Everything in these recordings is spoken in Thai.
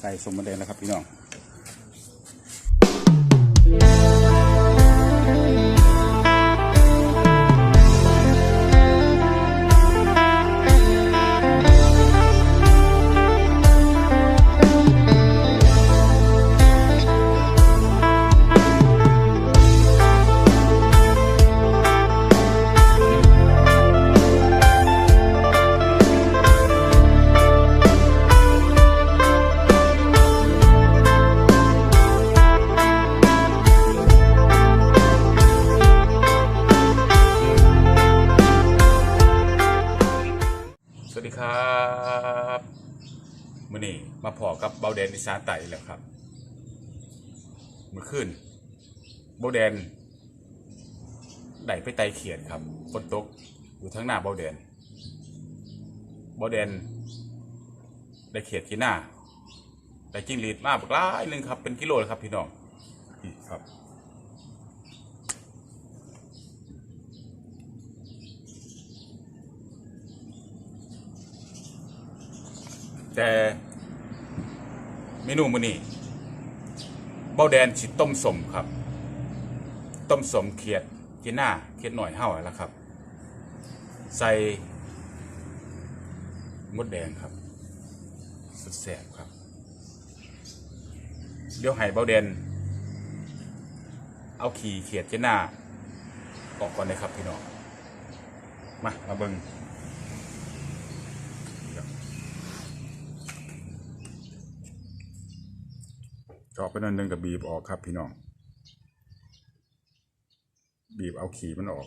ใส่สมบัติแล้วครับพี่น้อง มื่อนี้มาพอกับเบาแดนอีสานไต่แล้วครับเมื่อคืนเบาแดนได้ไปไต่เขียดครับฝนตกอยู่ทั้งหน้าเบาแดนเบาแดนได้เขียดกินหน้าได้จิ้งหรีดมาบักหลายหนึ่งครับ เป็นกิโลเลยครับพี่น้องนี่ครับแต่ เมนูมื้อนี้เบ้าแดนสิต้มสมครับ ต้มสมเขียดกินหน้าเขียดหน่อยเห่าแล้วครับ ใส่มดแดงครับสุดแสบครับ เดี๋ยวให้เบ้าแดน เอาขี่เขียดกินหน้าออกก่อนเลยครับพี่น้องมามาเบิงเจาะไปนั่นหนึงกับบีบออกครับ พี่น้อง บีบเอาขีมันออก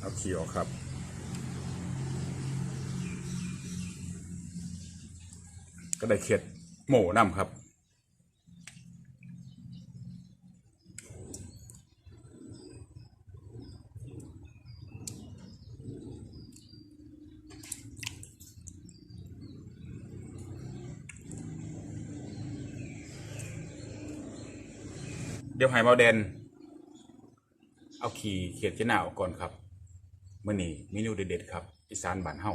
เอาขีออกครับก็ได้เข็ดหมูน้ำครับ ดี๋ยวให้เบาแดนเอาขี่เขียดเจาหนาออกก่อนครับมื่อนี้เมนูเด็ดๆครับ อีสานบ้านเฮา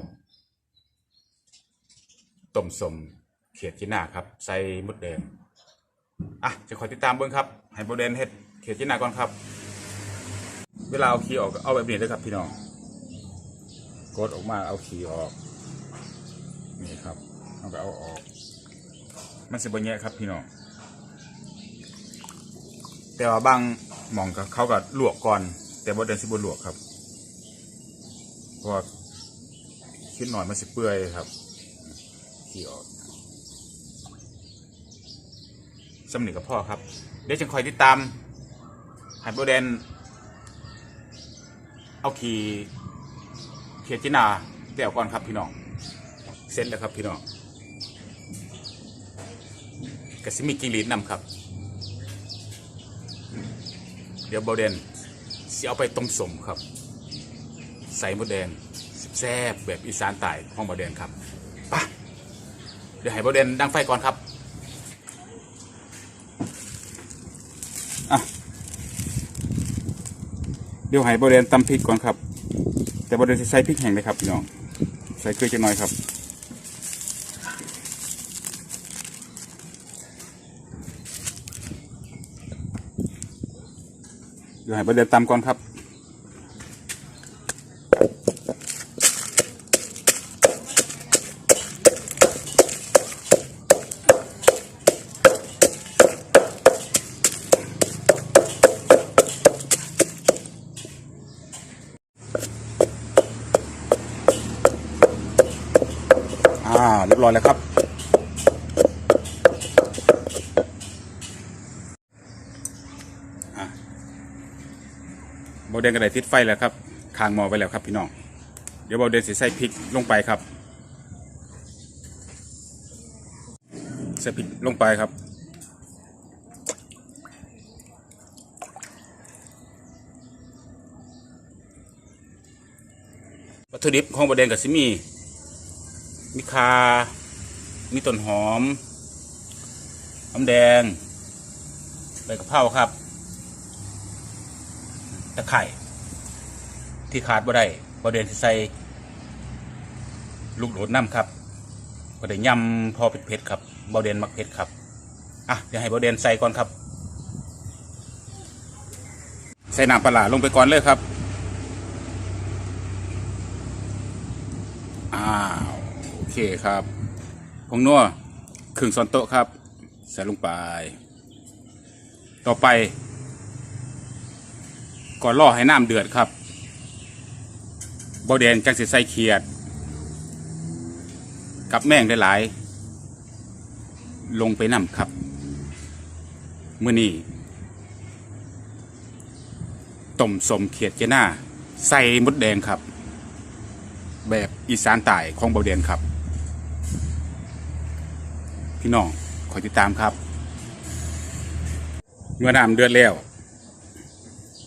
ต้มสมเขียดเจาหนาครับ ใส่มดแดงอะจะคอยติดตามเบิ้งครับให้เบาแดนเฮ็ดเขียดเจาหนาก่อนครับ เวลาเอาขี่ออกเอาแบบนี้เลยครับพี่น้องกดออกมาเอาขี่ออก นี่ครับเอาก็เอาออก มันสิบแยะครับพี่น้อง แต่ว่าบางหมองก็เขาก็ลวกก่อน แต่บ่เดินสิบ่ลวกครับเพราะคิดหน่อยมันสิเปื่อยครับขี้ออกสำนึกกับพ่อครับ เดี๋ยวจะคอยติดตามให้โบแดน เอาขี่เขียจินาเดี๋ยวก่อนครับพี่น้องเสร็จแล้วครับพี่น้องกระสิมีกิงลีดนำครับ ดี๋ยวเบาแดนสิเอาไปต้มสมครับ ใส่มดแดงแซ่บแบบอีสานใต้ห้องเบาแดนครับไปะเดี๋ยวให้เบาแดนดังไฟก่อนครับเดี๋ยวให้เบาแดนตำพริกก่อนครับ แต่เบาแดนจะใส่พริกแห้งเลยครับพี่น้องใส่เกลือจะน้อยครับ ยวให้ประเดี๋ยวตำก่อนครับอ่าเรียบร้อยแล้วครับ เบาเดนกระไดติดไฟแล้วครับคางหมอไว้แล้วครับพี่น้อง เดี๋ยวเบาเดนสิใส่พริกลงไปครับ ใส่พริกลงไปครับวัตถุดิบของเบาเดนกับซิมี มีคา มีต้นหอมน้ำแดง ใบกะเพราครับ ตะไคร่ที่ขาดบ่ได้บ่เดนที่ใส่ลูกโดดน้ำครับบ่ได้ยำพอเผ็ดๆครับบ่เดนมักเผ็ดครับอะเดี๋ยวให้บ่เดนใส่ก่อนครับ ใส่น้ำปลาลงไปก่อนเลยครับอ้าวโอเคครับผงนัวครึ่งช้อนโต๊ะครับ ใส่ลงไป ต่อไป ก่อนล่อให้น้ำเดือดครับบอแดนจังสิใส่เขียด กับแม่งหลายๆลงไปนำครับมื่อนี้ต้มสมเขียดเจน่าใส่มดแดงครับ แบบอีสานใต้ของเบาเดนครับ พี่น้องขอยติดตามครับ เมื่อน้ำเดือดแล้ว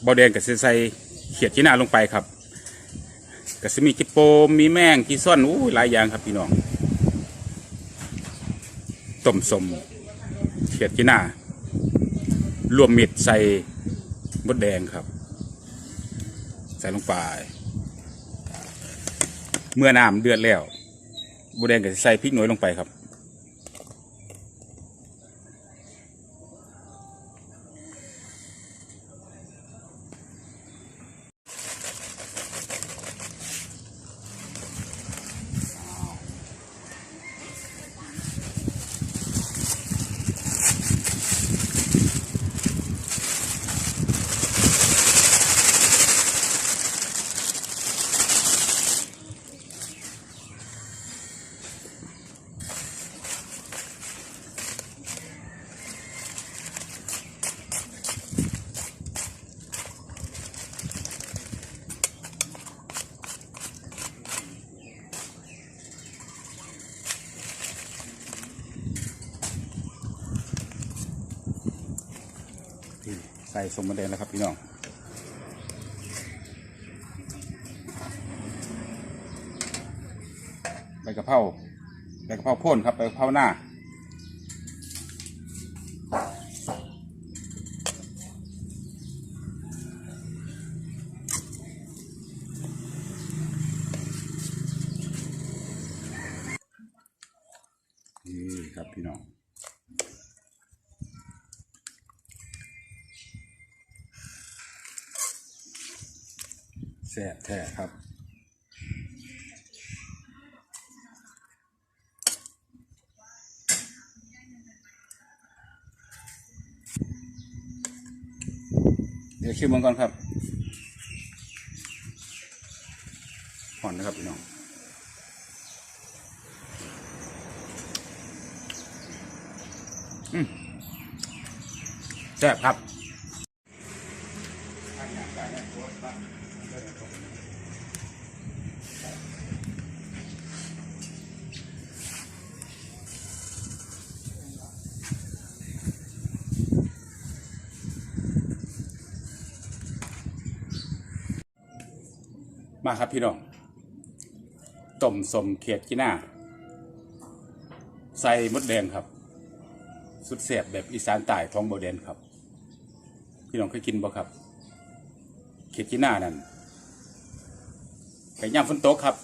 เบาเดนกับใส่เขียดจีน่าลงไปครับก็จะมีกิโปมมีแมงกีซ่อนอู้หลายอย่างครับพี่น้องต้มสมเขียดจีน่ารวมมิดใส่มดแดงครับ ใส่ลงไป เมื่อน้ำเดือดแล้วบูแดงก็จะใส่พริกหน่อยลงไปครับ ที่ใส่สมมะแดงแล้วครับพี่น้องใบกะเพราใบกะเพราพ่นครับใบกะเพราหน้านี่ครับพี่น้อง ซ่บแท้ครับเดี๋ยวชิมมันก่อนครับห่อนนะครับพี่น้องอืมแซ่บครับ มา ครับพี่น้องต้มสมเขียดกีน่าใส่มดแดงครับ สุดเสียบแบบอีสานใต้ท้องโบเดนครับ พี่น้องเคยกินบ่ครับ เขียดกีน่านั่นไก่ย่างฝนตกครับ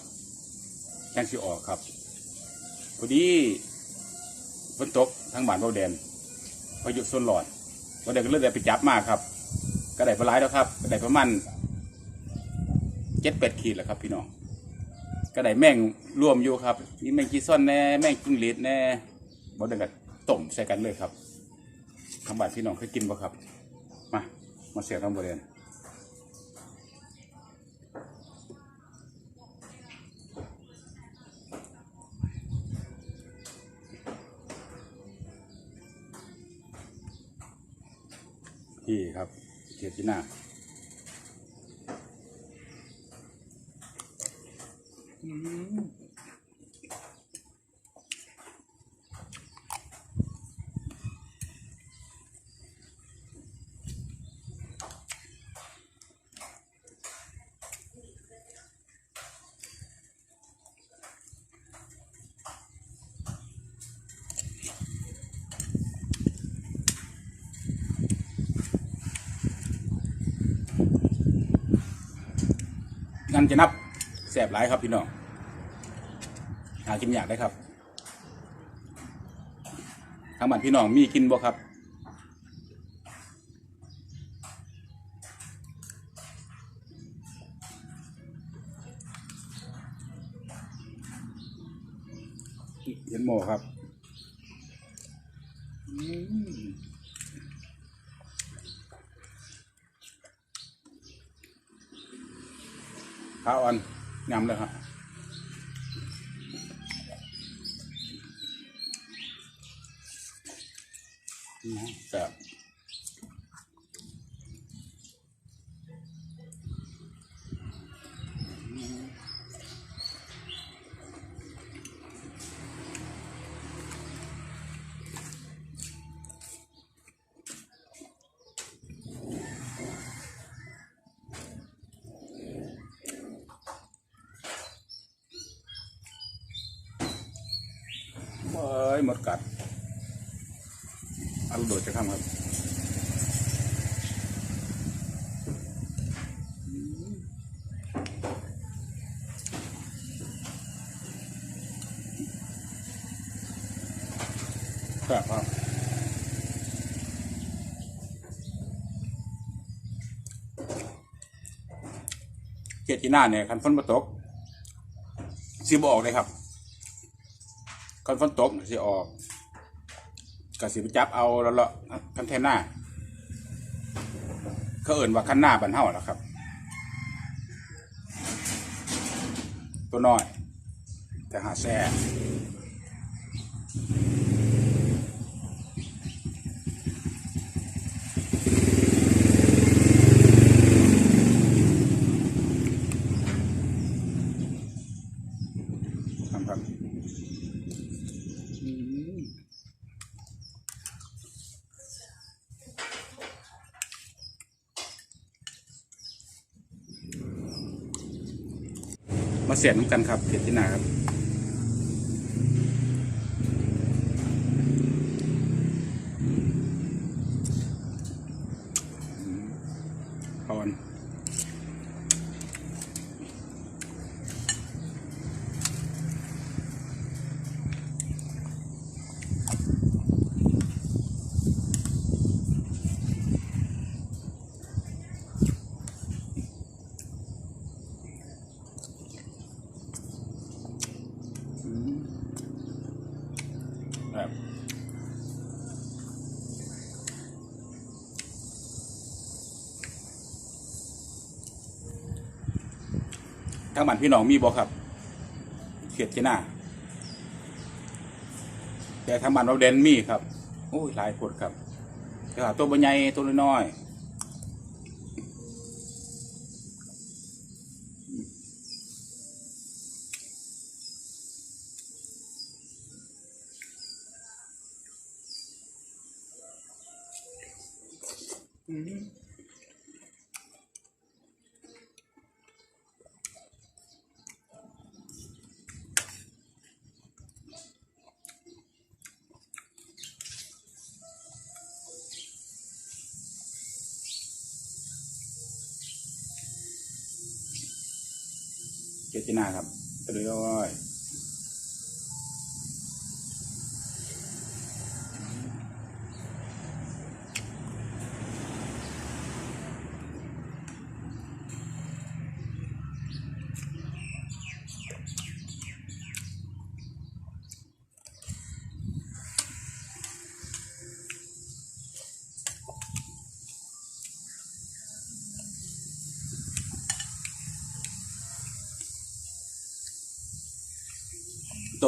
ย่างสิออกครับพอดีฝนตกทั้งบ้านโบเดนพายุโซนหลอดโบเดนก็เลยได้ไปจับมาครับ ก็ได้ปลาไหลายแล้วครับก็ได้ประมาณ เจ็ดเป็ดขีดแหละครับ พี่น้องก็ได้แม่งรวมอยู่ครับมีแม่งกีซ่อนแน่แม่งจิ้งหรีดแน่บดเดงกับต้มใส่กันเลยครับทางบ้านพี่น้องเคยกินบ่ครับ มา มาเสียบทำบริเวณพี่ครับเกียรติหน้า นั่นจะนับแสบหลายครับพี่น้อง หากินยากได้ครับทางบ้านพี่น้องมีกินบ่ครับเห็นหมอครับข้าวอันงามเลยครับ แซ่บเอ้ยหมดกัดเอาลูก โดดจะข้ามครับแซ่บครับเกียรติหน้าเนี่ยคันฝนมาตกสิบออกเลยครับคันฝนตกสิออก กสิไปจับเอาแล้วละคันแทนหน้าเขาเอิ่นว่าคันหน้าบันเท่าแล้วครับ ตัวน้อย แต่หาแซ่ มาเสียบน้ำกันครับเกียรติหนาครับ ทางบ้านพี่น้องมีบ่ครับเขียดที่หน้าแต่ทางบ้านเราเดนมีครับโอ้ยหลายคนครับแต่ตัวบใหญ่ตัวน้อยเขี พี่นาครับตัวน้อย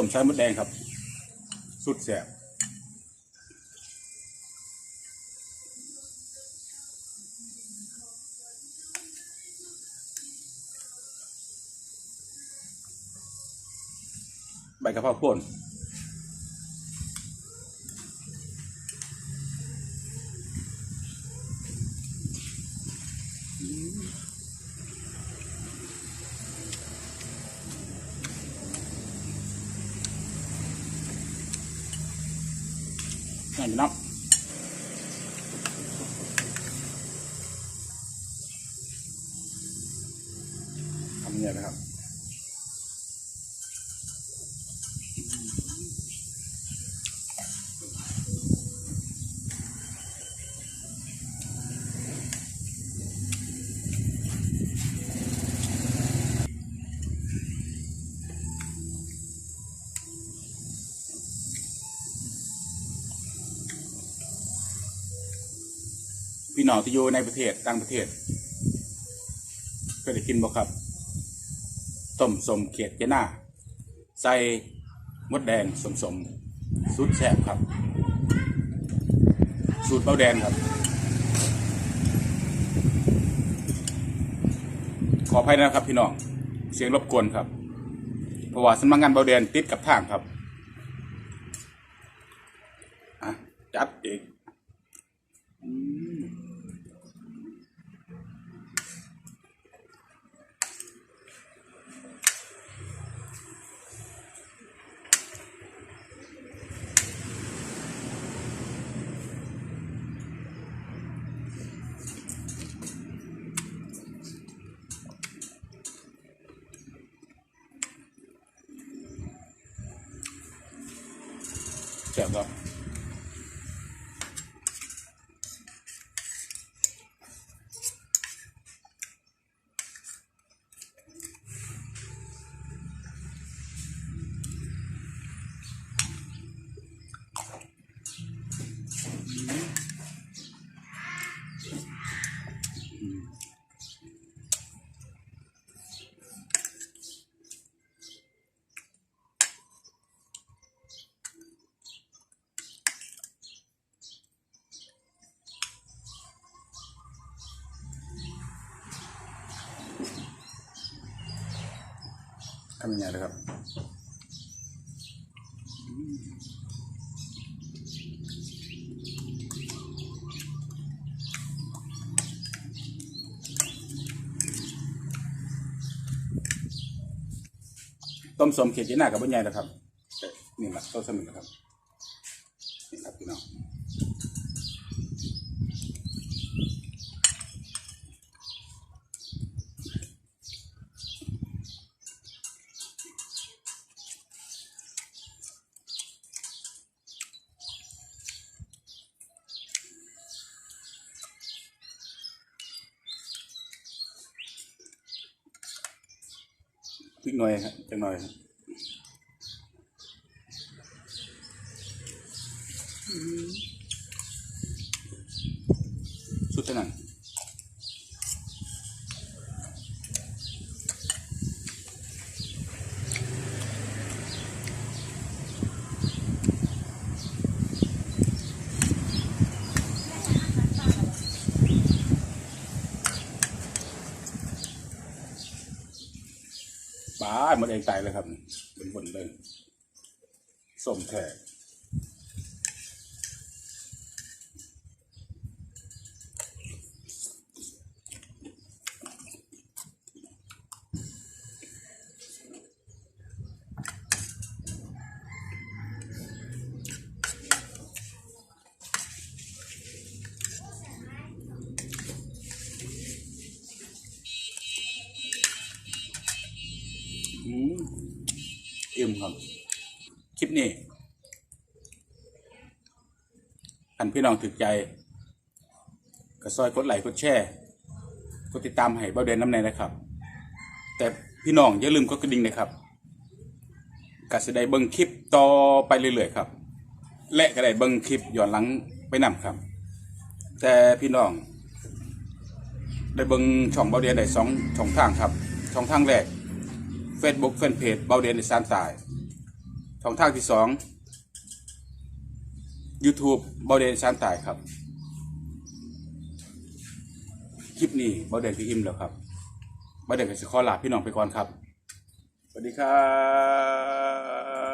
ต้มใช้มดแดงครับ สุดแสบใบกระเพราพ่นนั่นพี่น้องทำ เนี่ยนะครับ พี่ น้องที่อยู่ในประเทศต่างประเทศ ก็ได้กินบ่ครับต้มสมเขียดเจน่าใส่มดแดงสมสมสูตรแซ่บครับ สูตรเบาแดงครับ ขออภัยนะครับพี่น้องเสียงรบกวนครับ เพราะว่าสำนักงานเบาแดงติดกับทางครับ อะ จัดอีกำยังไงครับต้มสมเขียดยีน่ากับบุญใหญ่นะครับนี่แหละต้มสมิงนะครับ นี่ครับพี่น้อง พริกหน่อยครับจังหน่อยครับสุดเท่านั้น ปลาหมดเองตายเลยครับบนบนๆเลยส้มแท้อืมอิ่มครับ คลิปนี้ท่าน พี่น้องถึกใจก็ซอยกดไลค์กดแชร์กดติดตามให้เบ้าเดนน้ำในนะครับ แต่พี่น้องอย่าลืมกดกระดิ่งนะครับก็จะได้เบิ่งคลิปต่อไปเรื่อยๆครับ และก็ได้เบิ่งคลิปย้อนหลังไปนำครับ แต่พี่น้อง ได้เบิ่งช่องเบาเดียนได้สองช่องทางครับ ช่องทางแรก Facebook แฟนเพจเบาเดียนในสานตายช่องทางที่สอง YouTube เบาเดนชานตายครับ คลิปนี้เบาเดนพี่อิมแล้วครับเบาเดนก็จะขอลาพี่น้องไปก่อนครับ สวัสดีครับ